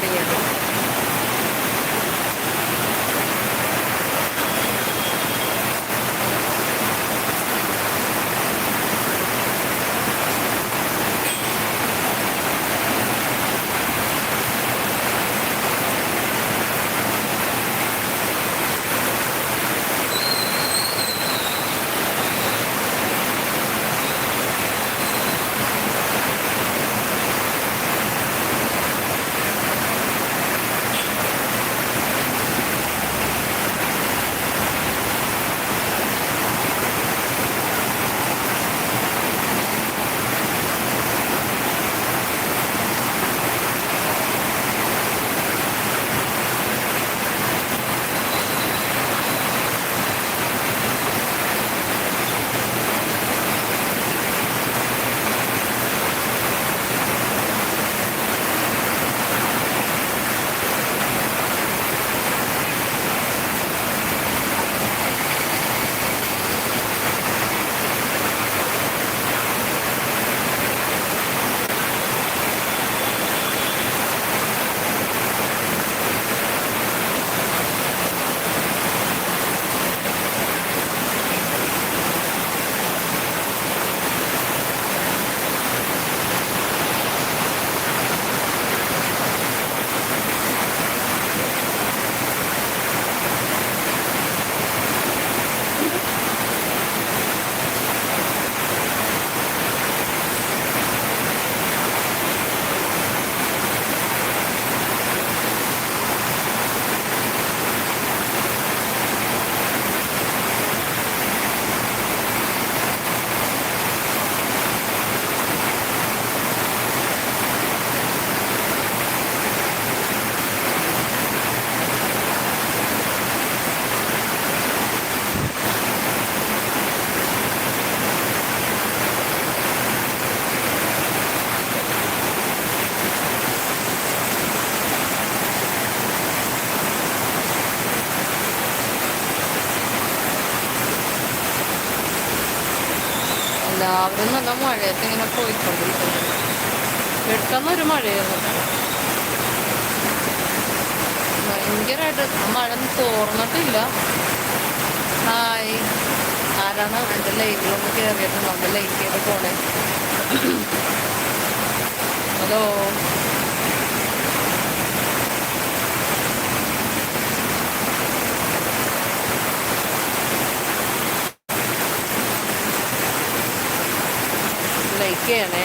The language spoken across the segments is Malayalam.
Pero. എല്ലാവരും നല്ല മഴയത്ത് ഇങ്ങനെ പോയിക്കൊണ്ടിരിക്കുന്നു ഒരു മഴയായിരുന്നു. ഭയങ്കരമായിട്ട് മഴ തോർന്നിട്ടില്ല. ഹായ്. ആരാണ് എന്റെ ലൈറ്റിലൊന്ന് കയറിയിട്ടുണ്ടോ എന്റെ ലൈറ്റ് ചെയ്ത് പോണേ? ഹലോ. ലൈക്ക്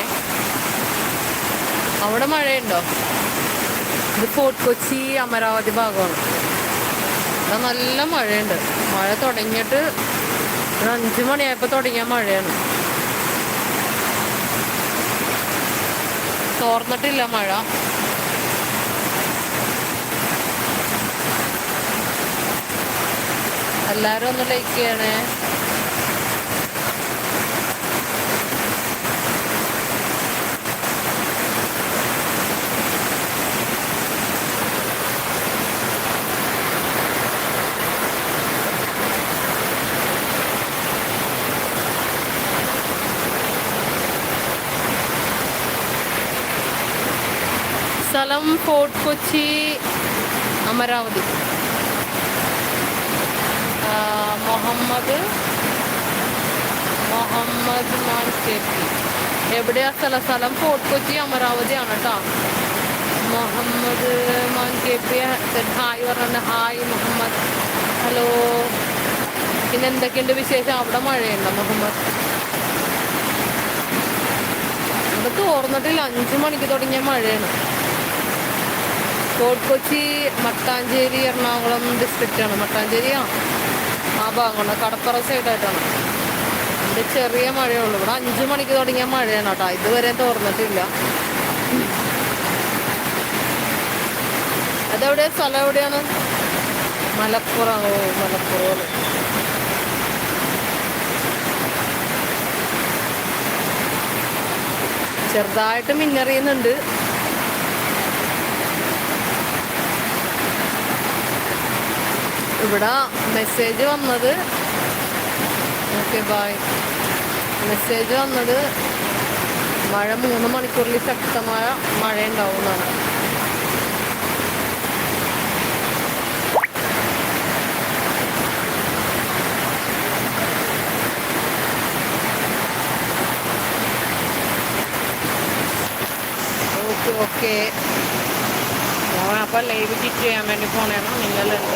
അവിടെ മഴയുണ്ടോ? ഇത് ഫോർട്ട് കൊച്ചി അമരാവതി ഭാഗമാണ്. ഇവിടെ നല്ല മഴയുണ്ട്. മഴ തുടങ്ങിയിട്ട് ഒരു അഞ്ചു മണിയായപ്പോൾ തുടങ്ങിയ മഴയാണ്. തോർന്നിട്ടില്ല മഴ. എല്ലാരും ഒന്ന് ലൈക്ക് ചെയ്യണേ സ്ഥലം fort Kochi Amaravathi. Muhammad Muhammad man K എവിടെയാ സ്ഥലം? സ്ഥലം ഫോർട്ട് കൊച്ചി അമരാവതിയാണ് കേട്ടോ Muhammad man K P hi പറഞ്ഞ ഹായ് മുഹമ്മദ്. ഹലോ. പിന്നെ എന്തൊക്കെയുണ്ട് വിശേഷം? അവിടെ മഴയുണ്ടോ മുഹമ്മദ്? ഇവിടെ തോർന്നിട്ടില്ല. അഞ്ചു മണിക്ക് തുടങ്ങിയ മഴയാണ്. ഫോർട്ട് കൊച്ചി മട്ടാഞ്ചേരി എറണാകുളം ഡിസ്ട്രിക്റ്റാണ് മട്ടാഞ്ചേരി ആ ആ ഭാഗമാണ് കടപ്പുറ സൈഡായിട്ടാണ് ഇവിടെ ചെറിയ മഴയേ ഉള്ളൂ ഇവിടെ അഞ്ചു മണിക്ക് തുടങ്ങിയ മഴയാണ് കേട്ടോ. ഇതുവരെ തോർന്നിട്ടില്ല. അതെവിടെയാ? സ്ഥലം എവിടെയാണ്? മലപ്പുറം. ഓ മലപ്പുറം ചെറുതായിട്ട് മിന്നറിയുന്നുണ്ട്. ഇവിടെ മെസ്സേജ് വന്നത്. ഓക്കെ ബായ് മെസ്സേജ് വന്നത് മഴ മൂന്ന് മണിക്കൂറിൽ ശക്തമായ മഴ ഉണ്ടാവുന്നതാണ് ഓക്കെ ഓക്കെ അപ്പോൾ ലൈവ് ചിറ്റ് ചെയ്യാൻ വേണ്ടി പോണേണോ നിങ്ങളുണ്ട്